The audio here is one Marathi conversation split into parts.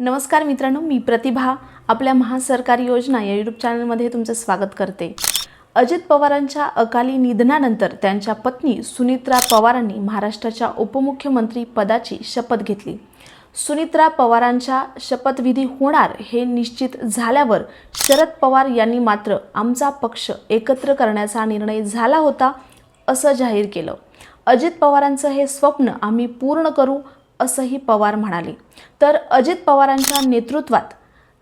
नमस्कार मित्रांनो मी प्रतिभा. आपल्या महासरकारी योजना या यूट्यूब चॅनलमध्ये तुमचं स्वागत करते. अजित पवारांच्या अकाली निधनानंतर त्यांच्या पत्नी सुनित्रा पवारांनी महाराष्ट्राच्या उपमुख्यमंत्री पदाची शपथ घेतली. सुनित्रा पवारांच्या शपथविधी होणार हे निश्चित झाल्यावर शरद पवार यांनी मात्र आमचा पक्ष एकत्र करण्याचा निर्णय झाला होता असं जाहीर केलं. अजित पवारांचं हे स्वप्न आम्ही पूर्ण करू असंही पवार म्हणाले. तर अजित पवारांच्या नेतृत्वात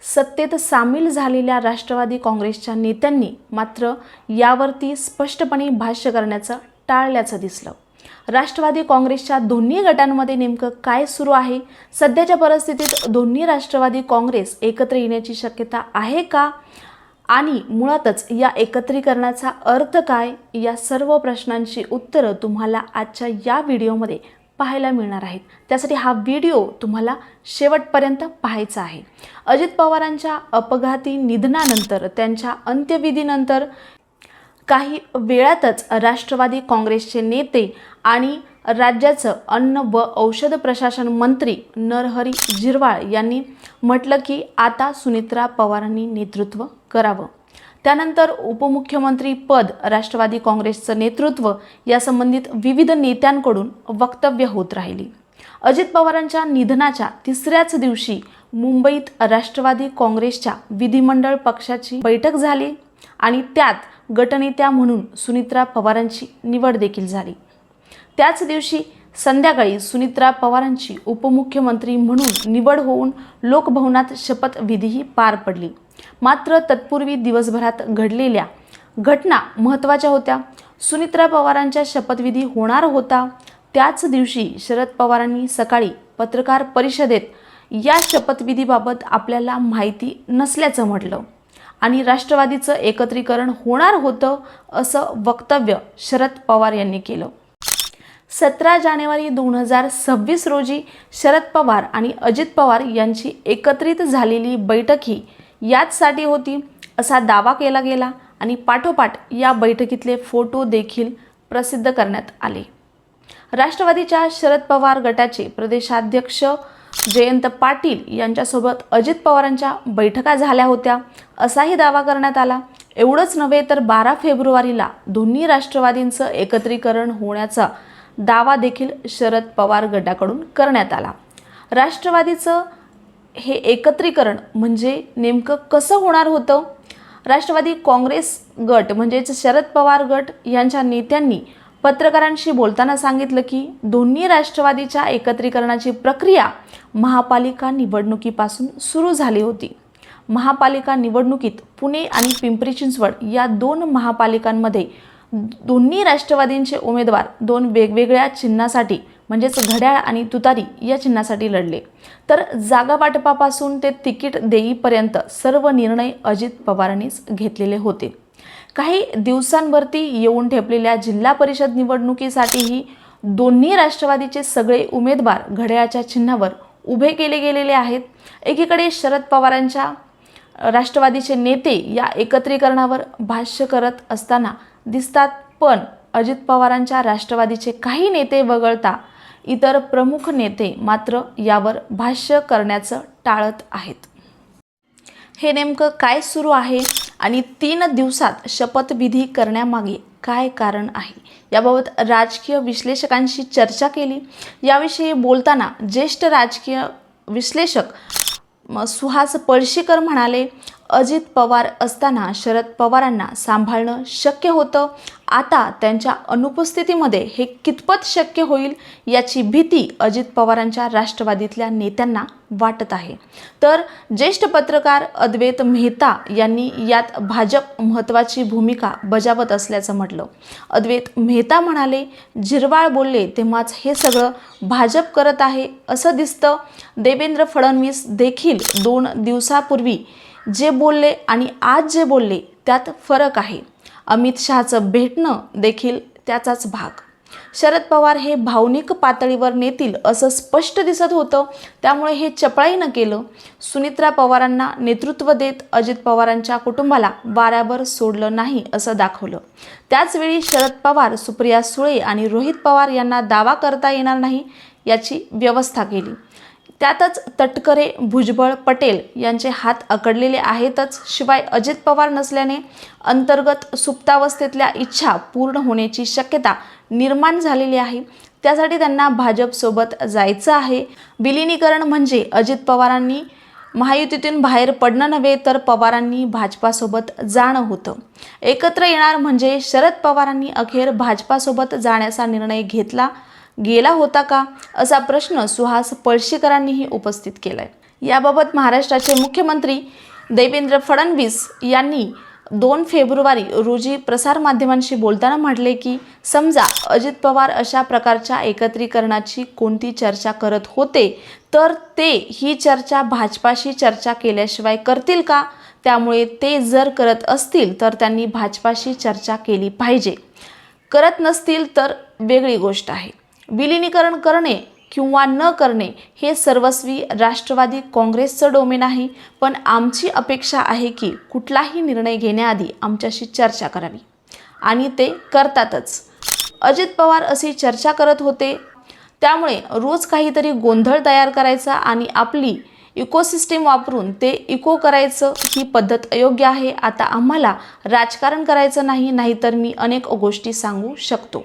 सत्तेत सामील झालेल्या राष्ट्रवादी काँग्रेसच्या नेत्यांनी मात्र यावरती स्पष्टपणे भाष्य करण्याचं टाळल्याचं दिसलं. राष्ट्रवादी काँग्रेसच्या दोन्ही गटांमध्ये नेमकं काय सुरू आहे? सध्याच्या परिस्थितीत दोन्ही राष्ट्रवादी काँग्रेस एकत्र येण्याची शक्यता आहे का? आणि मुळातच या एकत्रीकरणाचा अर्थ काय? या सर्व प्रश्नांची उत्तरं तुम्हाला आजच्या या व्हिडिओमध्ये पाहायला मिळणार आहेत. त्यासाठी हा व्हिडिओ तुम्हाला शेवटपर्यंत पाहायचा आहे. अजित पवारांच्या अपघाती निधनानंतर त्यांच्या अंत्यविधीनंतर काही वेळातच राष्ट्रवादी काँग्रेसचे नेते आणि राज्याचं अन्न व औषध प्रशासन मंत्री नरहरी झिरवाळ यांनी म्हटलं की आता सुनित्रा पवारांनी नेतृत्व करावं. त्यानंतर उपमुख्यमंत्री पद राष्ट्रवादी काँग्रेसचं नेतृत्व यासंबंधित विविध नेत्यांकडून वक्तव्य होत राहिली. अजित पवारांच्या निधनाच्या तिसऱ्याच दिवशी मुंबईत राष्ट्रवादी काँग्रेसच्या विधिमंडळ पक्षाची बैठक झाली आणि त्यात गटनेत्या म्हणून सुनित्रा पवारांची निवड देखील झाली. त्याच दिवशी संध्याकाळी सुनित्रा पवारांची उपमुख्यमंत्री म्हणून निवड होऊन लोकभवनात शपथविधीही पार पडली. मात्र तत्पूर्वी दिवसभरात घडलेल्या घटना महत्त्वाच्या होत्या. सुनित्रा पवारांच्या शपथविधी होणार होता. त्याच दिवशी शरद पवारांनी सकाळी पत्रकार परिषदेत या शपथविधीबाबत आपल्याला माहिती नसल्याचं म्हटलं आणि राष्ट्रवादीचं एकत्रीकरण होणार होतं असं वक्तव्य शरद पवार यांनी केलं. सतरा जानेवारी दोन हजार सव्वीस रोजी शरद पवार आणि अजित पवार यांची एकत्रित झालेली बैठक ही याचसाठी होती. असा दावा केला गेला आणि पाठोपाठ या बैठकीतले फोटो देखील प्रसिद्ध करण्यात आले. राष्ट्रवादीच्या शरद पवार गटाचे प्रदेशाध्यक्ष जयंत पाटील यांच्यासोबत अजित पवारांच्या बैठका झाल्या होत्या. असाही दावा करण्यात आला. एवढंच नव्हे तर बारा फेब्रुवारीला दोन्ही राष्ट्रवादींचं एकत्रीकरण होण्याचा दावा देखील शरद पवार गटाकडून करण्यात आला. राष्ट्रवादीचं हे एकत्रीकरण म्हणजे नेमकं कसं होणार होतं? राष्ट्रवादी काँग्रेस गट म्हणजेच शरद पवार गट यांच्या नेत्यांनी पत्रकारांशी बोलताना सांगितलं की दोन्ही राष्ट्रवादीच्या एकत्रीकरणाची प्रक्रिया महापालिका निवडणुकीपासून सुरू झाली होती. महापालिका निवडणुकीत पुणे आणि पिंपरी चिंचवड या दोन महापालिकांमध्ये दोन्ही राष्ट्रवादींचे उमेदवार दोन वेगवेगळ्या चिन्हासाठी म्हणजेच घड्याळ आणि तुतारी या चिन्हासाठी लढले. तर जागा वाटपापासून ते तिकीट देईपर्यंत सर्व निर्णय अजित पवारांनीच घेतलेले होते. काही दिवसांवरती येऊन ठेपलेल्या जिल्हा परिषद निवडणुकीसाठीही दोन्ही राष्ट्रवादीचे सगळे उमेदवार घड्याळाच्या चिन्हावर उभे केले गेलेले आहेत. एकीकडे शरद पवारांच्या राष्ट्रवादीचे नेते या एकत्रीकरणावर भाष्य करत असताना दिसतात पण अजित पवारांच्या राष्ट्रवादीचे काही नेते वगळता इतर प्रमुख नेते मात्र यावर भाष्य करण्याचं टाळत आहेत. हे नेमकं काय सुरू आहे आणि तीन दिवसात शपथविधी करण्यामागे काय कारण आहे? याबाबत राजकीय विश्लेषकांशी चर्चा केली. याविषयी बोलताना ज्येष्ठ राजकीय विश्लेषक सुहास पळशीकर म्हणाले अजित पवार असताना शरद पवारांना सांभाळणं शक्य होतं. आता त्यांच्या अनुपस्थितीमध्ये हे कितपत शक्य होईल याची भीती अजित पवारांच्या राष्ट्रवादीतल्या नेत्यांना वाटत आहे. तर ज्येष्ठ पत्रकार अद्वैत मेहता यांनी यात भाजप महत्त्वाची भूमिका बजावत असल्याचं म्हटलं. अद्वैत मेहता म्हणाले झिरवाळ बोलले तेव्हाच हे सगळं भाजप करत आहे असं दिसतं. देवेंद्र फडणवीस देखील दोन दिवसापूर्वी जे बोलले आणि आज जे बोलले त्यात फरक आहे. अमित शहाचं भेटणं देखील त्याचाच भाग. शरद पवार हे भावनिक पातळीवर नेतील असं स्पष्ट दिसत होतं. त्यामुळे हे चपळाईनं केलं. सुनित्रा पवारांना नेतृत्व देत अजित पवारांच्या कुटुंबाला वाऱ्यावर सोडलं नाही असं दाखवलं. त्याचवेळी शरद पवार सुप्रिया सुळे आणि रोहित पवार यांना दावा करता येणार नाही याची व्यवस्था केली. त्यातच तटकरे भुजबळ पटेल यांचे हात अकडलेले आहेतच. शिवाय अजित पवार नसल्याने अंतर्गत सुप्तावस्थेतल्या इच्छा पूर्ण होण्याची शक्यता निर्माण झालेली आहे. त्यासाठी त्यांना भाजपसोबत जायचं आहे. विलिनीकरण म्हणजे अजित पवारांनी महायुतीतून बाहेर पडणं नव्हे तर पवारांनी भाजपासोबत जाणं होतं. एकत्र येणार म्हणजे शरद पवारांनी अखेर भाजपासोबत जाण्याचा निर्णय घेतला. गेला होता का असा प्रश्न सुहास पळशीकरांनीही उपस्थित केला आहे याबाबत महाराष्ट्राचे मुख्यमंत्री देवेंद्र फडणवीस यांनी दोन फेब्रुवारी रोजी प्रसारमाध्यमांशी बोलताना म्हटले की समजा अजित पवार अशा प्रकारच्या एकत्रीकरणाची कोणती चर्चा करत होते तर ते ही चर्चा भाजपाशी चर्चा केल्याशिवाय करतील का? त्यामुळे ते जर करत असतील तर त्यांनी भाजपाशी चर्चा केली पाहिजे. करत नसतील तर वेगळी गोष्ट आहे. विलिनीकरण करणे किंवा न करणे हे सर्वस्वी राष्ट्रवादी काँग्रेसचं डोमेन आहे. पण आमची अपेक्षा आहे की कुठलाही निर्णय घेण्याआधी आमच्याशी चर्चा करावी. आणि ते करतातच. अजित पवार अशी चर्चा करत होते. त्यामुळे रोज काहीतरी गोंधळ तयार करायचा आणि आपली इकोसिस्टीम वापरून ते इको करायचं ही पद्धत अयोग्य आहे. आता आम्हाला राजकारण करायचं नाही नाहीतर मी अनेक गोष्टी सांगू शकतो.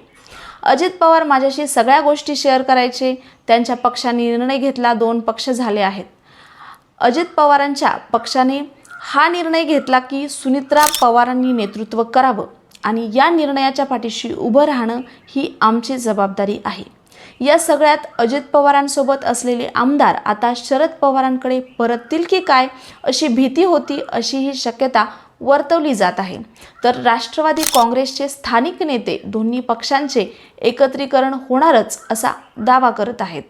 अजित पवार माझ्याशी सगळ्या गोष्टी शेअर करायचे. त्यांच्या पक्षाने निर्णय घेतला दोन पक्ष झाले आहेत. अजित पवारांच्या पक्षाने हा निर्णय घेतला की सुनित्रा पवारांनी नेतृत्व करावं आणि या निर्णयाच्या पाठीशी उभं राहणं ही आमची जबाबदारी आहे. या सगळ्यात अजित पवारांसोबत असलेले आमदार आता शरद पवारांकडे परततील की काय अशी भीती होती अशी ही शक्यता वर्तवली जात आहे. तर राष्ट्रवादी काँग्रेसचे स्थानिक नेते दोन्ही पक्षांचे एकत्रीकरण होणारच असा दावा करत आहेत.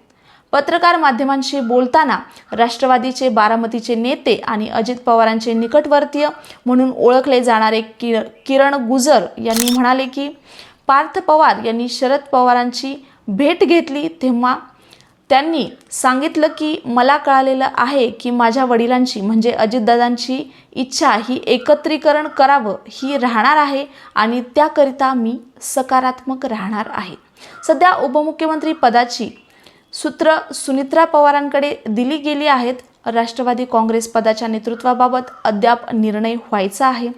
पत्रकार माध्यमांशी बोलताना राष्ट्रवादीचे बारामतीचे नेते आणि अजित पवारांचे निकटवर्तीय म्हणून ओळखले जाणारे कि किरण गुजर यांनी म्हणाले की पार्थ पवार यांनी शरद पवारांची भेट घेतली तेव्हा त्यांनी सांगितलं की मला कळालेलं आहे की माझ्या वडिलांची म्हणजे अजितदादांची इच्छा ही एकत्रीकरण करावं ही राहणार आहे आणि त्याकरिता मी सकारात्मक राहणार आहे. सध्या उपमुख्यमंत्री पदाची सूत्र सुनित्रा पवारांकडे दिली गेली आहेत. राष्ट्रवादी काँग्रेस पदाच्या नेतृत्वाबाबत अद्याप निर्णय व्हायचा आहे.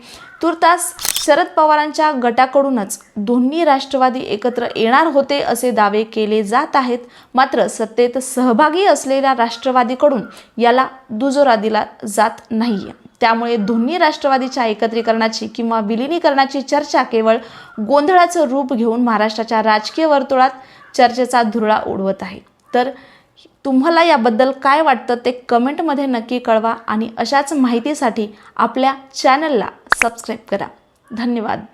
तुर्तास शरद पवारांच्या गटाकडूनच दोन्ही राष्ट्रवादी एकत्र येणार होते असे दावे केले जात आहेत. मात्र सत्तेत सहभागी असलेल्या राष्ट्रवादीकडून याला दुजोरा दिला जात नाहीये. त्यामुळे दोन्ही राष्ट्रवादीच्या एकत्रीकरणाची किंवा विलिनीकरणाची चर्चा केवळ गोंधळाचं रूप घेऊन महाराष्ट्राच्या राजकीय वर्तुळात चर्चेचा धुरळा उडवत आहे. तर तुम्हाला याबद्दल काय वाटतं ते कमेंटमध्ये नक्की कळवा आणि अशाच माहितीसाठी आपल्या चॅनलला सबस्क्राईब करा. धन्यवाद.